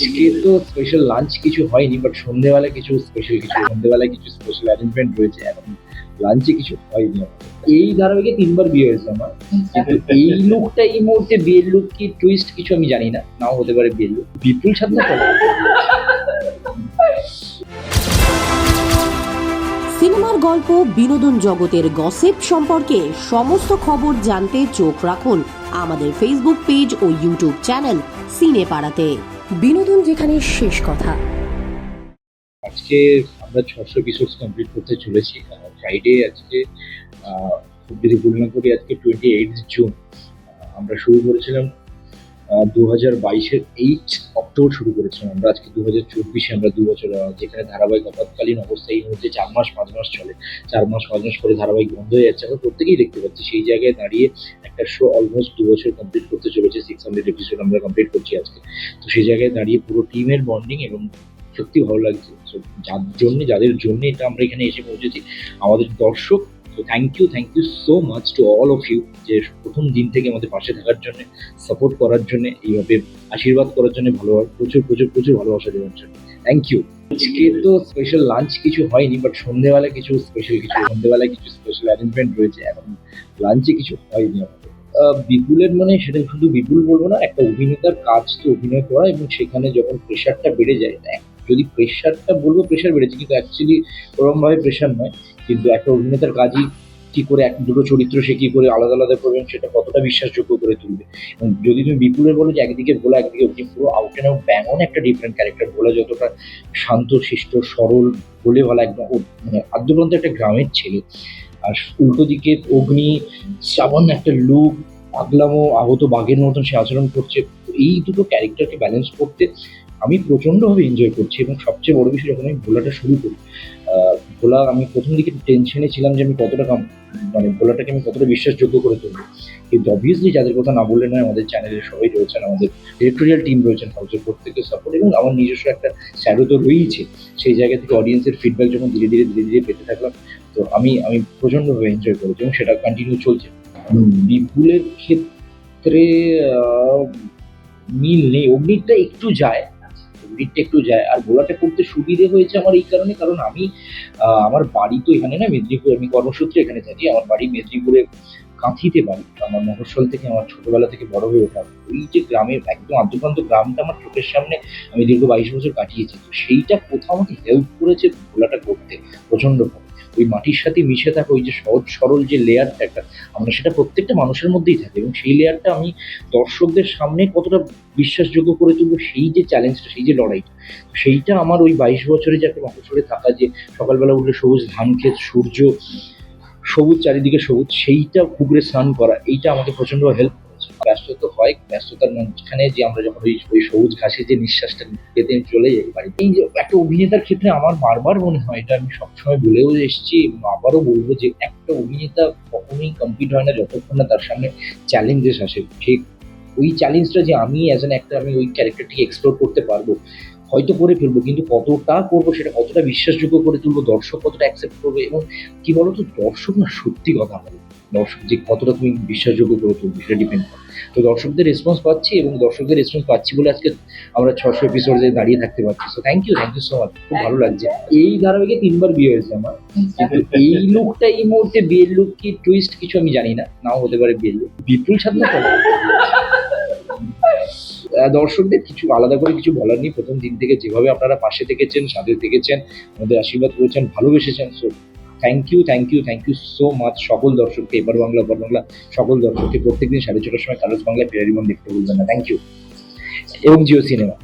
আজকে তো special lunch কিছু হয়নি বাট সন্ধেবেলা কিছু স্পেশাল কিছু, সন্ধেবেলায় কিছু স্পেশাল অ্যারেঞ্জমেন্ট রয়েছে এখন। লাঞ্চে কিছু হয়নি এই ধারাবাহিকে তিনবার বিয়ে হয়েছে আমার। কিন্তু এই লুকটা এই মুহূর্তে বিয়ের লুক কি টুইস্ট কিছু আমি জানি না। নাও হতে পারে বিয়ের লুক বিপুল সাথে সিনেমার গল্প, বিনোদন জগতের গসিপ সম্পর্কে সমস্ত খবর জানতে চোখ রাখুন আমাদের ফেসবুক পেজ ও ইউটিউব চ্যানেল সিনে পাড়াতে বিনোদন যেখানে শেষ কথা। আজকে আমরা ছশো রিসোর্স কমপ্লিট করতে চলেছি ফ্রাইডে আজকে খুব যদি ভুল না করি আজকে টোয়েন্টি এইট জুন আমরা শুরু করেছিলাম দু হাজার বাইশের এইট অক্টোবর শুরু করেছিলাম আমরা। আজকে দু হাজার চব্বিশে আমরা দু বছর যেখানে ধারাবাহিক আপাতকালীন অবস্থায় এই মুহূর্তে চার মাস, পাঁচ মাস চলে। চার মাস, পাঁচ মাস পরে ধারাবাহিক বন্ধ হয়ে যাচ্ছে। আমরা প্রত্যেকেই দেখতে পাচ্ছি, সেই জায়গায় দাঁড়িয়ে একটা শো অলমোস্ট দু বছর কমপ্লিট করতে চলেছে। সিক্স হান্ড্রেড এপিসোড আমরা কমপ্লিট করছি আজকে। তো সেই জায়গায় দাঁড়িয়ে পুরো টিমের বন্ডিং এবং সত্যি ভালো লাগছে। যার জন্য, যাদের জন্য এটা আমরা এখানে এসে পৌঁছেছি, আমাদের দর্শক তো thank you thank you so much to all of you যে প্রথম দিন থেকে আমাদের পাশে থাকার জন্য সাপোর্ট করার জন্য এইভাবে আশীর্বাদ করার জন্য ভালো প্রচুর প্রচুর প্রচুর ভালোবাসা দেওয়ার জন্য। থ্যাংক ইউ আজকে তো স্পেশাল লাঞ্চ কিছু হয়নি বাট সন্ধেবেলা কিছু স্পেশাল কিছু সন্ধেবেলায় কিছু স্পেশাল অ্যারেঞ্জমেন্ট রয়েছে। এখন লাঞ্চে কিছু হয়নি আমাদের। বিপুলের মানে সেটা শুধু বিপুল বলব না একটা অভিনেতার কাজ তো অভিনয় করা এবং সেখানে যখন প্রেশারটা বেড়ে যায় যদি প্রেশারটা বলব প্রেশার বেড়েছে কিন্তু অ্যাকচুয়ালি ওরকমভাবে প্রেশার নয়। কিন্তু একটা অভিনেতার কাজই কি করে এক দুটো চরিত্র সে কি করে আলাদা আলাদা করবেন, সেটা কতটা বিশ্বাসযোগ্য করে তুলবে? এবং যদি তুমি বিপুলের বলো যে একদিকে ভোলা, একদিকে অগ্নি, পুরো আউট অ্যান্ড আউট ব্যাঙন একটা ডিফারেন্ট ক্যারেক্টার ভোলা যতটা শান্ত, শিষ্ট, সরল বলে বলা একদম মানে আদ্যপ্রান্ত একটা গ্রামের ছেলে। আর উল্টো দিকে অগ্নি সামান্য একটা লুক, পাগলামো, আহত বাঘের মতন সে আচরণ করছে। এই দুটো ক্যারেক্টারকে ব্যালেন্স করতে আমি প্রচণ্ডভাবে এনজয় করছি এবং সবচেয়ে বড় বিষয় যখন আমি ভোলাটা শুরু করি ভোলা আমি প্রথম দিকে টেনশনে ছিলাম যে আমি কতটা কাম মানে ভোলাটাকে আমি কতটা বিশ্বাসযোগ্য করে তুলবো। কিন্তু অবভিয়াসলি যাদের কথা না বললে নয় আমাদের চ্যানেলের সবাই রয়েছেন আমাদের ডিরেক্টোরিয়াল টিম রয়েছেন হাউসের প্রত্যেকের সাপোর্ট এবং আমার নিজস্ব একটা স্যারও তো রয়েইছে। সেই জায়গা থেকে অডিয়েন্সের ফিডব্যাক যখন ধীরে ধীরে ধীরে ধীরে পেতে থাকলাম তো আমি আমি প্রচণ্ডভাবে এনজয় করেছি এবং সেটা কন্টিনিউ চলছে। বিপুলের ক্ষেত্রে মিল নেই। অগ্নিটা একটু যায় অগ্নিটা একটু যায়। আর গোলাটা করতে সুবিধে হয়েছে আমার এই কারণে, কারণ আমি আমার বাড়ি তো এখানে না, মেদিনীপুর, আমি কর্মসূত্রে এখানে থাকি। আমার বাড়ি মেদিনীপুরে কাঁথিতে বাড়ি। আমার মফস্বল থেকে আমার ছোটবেলা থেকে বড় হয়ে ওঠা। ওই যে গ্রামের, একদম আদ্যপ্রান্ত গ্রামটা আমার চোখের সামনে আমি দীর্ঘ বাইশ বছর কাটিয়েছি। তো সেইটা কোথাও আমাকে হেল্প করেছে ভোলাটা করতে প্রচণ্ডভাবে ওই মাটির সাথে মিশে থাকা ওই যে সহজ, সরল যে লেয়ারটা একটা, আমরা সেটা প্রত্যেকটা মানুষের মধ্যেই থাকে এবং সেই লেয়ারটা আমি দর্শকদের সামনে কতটা বিশ্বাসযোগ্য করে তুলবো সেই যে চ্যালেঞ্জটা সেই যে লড়াইটা, সেইটা আমার ওই বাইশ বছরে যে একটা মফসলে থাকা যে সকালবেলা উঠলে সবুজ ধান ক্ষেত, সূর্য, সবুজ চারিদিকে সবুজ, সেইটা পুকুরে স্নান করা, এইটা আমাকে প্রচণ্ড হেল্প ব্যস্ততা হয়, ব্যস্ততার মাঝখানে যে আমরা যখন ওই ওই সবুজ ঘাসে যে নিঃশ্বাসটা পেতে চলে যাই বাড়িতে। এই যে একটা অভিনেতার ক্ষেত্রে আমার বারবার মনে হয়, এটা আমি সবসময় বলেও এসেছি আবারও বলব যে একটা অভিনেতা কখনোই কমপ্লিট হয় না যতক্ষণ না তার সামনে চ্যালেঞ্জেস আসে। ঠিক ওই চ্যালেঞ্জটা যে আমি অ্যাজ অ্যান একটা আমি ওই ক্যারেক্টারটিকে এক্সপ্লোর করতে পারব, হয়তো করে ফেলব, কিন্তু কতটা করব সেটা কতটা বিশ্বাসযোগ্য করে তুলবো, দর্শক কতটা অ্যাকসেপ্ট করবে, এবং কি বলতো, দর্শক না সত্যি কথা বলে। দর্শক, যে কতটা তুমি বিশ্বাসযোগ্য করে তুলবে সেটা ডিপেন্ড করে। তো দর্শকদের রেসপন্স পাচ্ছি এবং দর্শকদের রেসপন্স পাচ্ছি বলে আজকে আমরা ছশো এপিসোডে দাঁড়িয়ে থাকতে পারছি। So thank you thank you so much খুব ভালো লাগছে। এই ধারাবাহিকে তিনবার বিয়ে হয়েছে আমার। কিন্তু এই লুকটা এই মুহূর্তে বিয়ের লুক কি টুইস্ট কিছু আমি জানি না। নাও হতে পারে বিয়ের লুক বিপুল সাথে দর্শকদের কিছু আলাদা করে কিছু বলার নেই। প্রথম দিন থেকে যেভাবে আপনারা পাশে থেকেছেন, সাথে থেকেছেন, আমাদের আশীর্বাদ করেছেন, ভালোবেসেছেন। So thank you thank you thank you so much সকল দর্শককে এবার বাংলা ওপার বাংলা, সকল দর্শককে প্রত্যেকদিন সাড়ে ছটার সময় কালোজ বাংলায় ফেরারি মন দেখতে ভুলবেন না। থ্যাংক ইউ এবং জিও সিনেমা